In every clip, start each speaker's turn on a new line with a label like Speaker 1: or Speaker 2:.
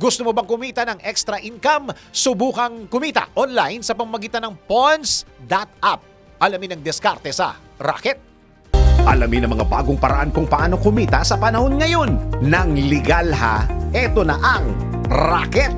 Speaker 1: Gusto mo bang kumita ng extra income? Subukang kumita online sa pamagitan ng Pons.app. Alamin ang diskarte sa Racket. Alamin ang mga bagong paraan kung paano kumita sa panahon ngayon. Nang legal ha, eto na ang Racket.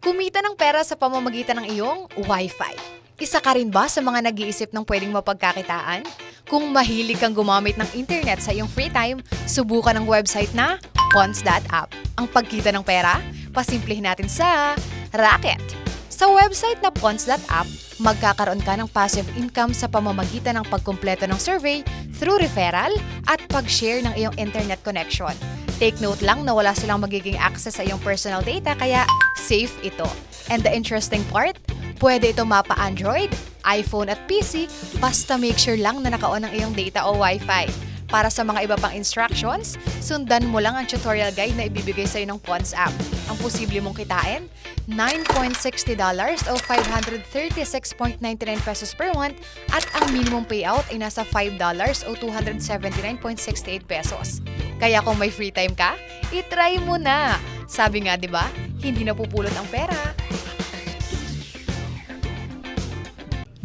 Speaker 2: Kumita ng pera sa pamamagitan ng iyong Wi-Fi. Isa ka rin ba sa mga nag-iisip ng pwedeng mapagkakitaan? Kung mahilig kang gumamit ng internet sa iyong free time, subukan ang website na Pons.app. Ang pagkita ng pera, pasimplihin natin sa Racket. Sa website na Pons.app, magkakaroon ka ng passive income sa pamamagitan ng pagkumpleto ng survey through referral at pag-share ng iyong internet connection. Take note lang na wala silang magiging access sa iyong personal data kaya safe ito. And the interesting part, pwede ito mapa Android, iPhone at PC basta make sure lang na naka-on ang iyong data o Wi-Fi. Para sa mga iba pang instructions, sundan mo lang ang tutorial guide na ibibigay sa iyo ng Pons app. Ang posible mong kitain, $9.60 o 536.99 pesos per month at ang minimum payout ay nasa $5 o 279.68 pesos. Kaya kung may free time ka, itry mo na. Sabi nga 'di ba, hindi napupulot ang pera.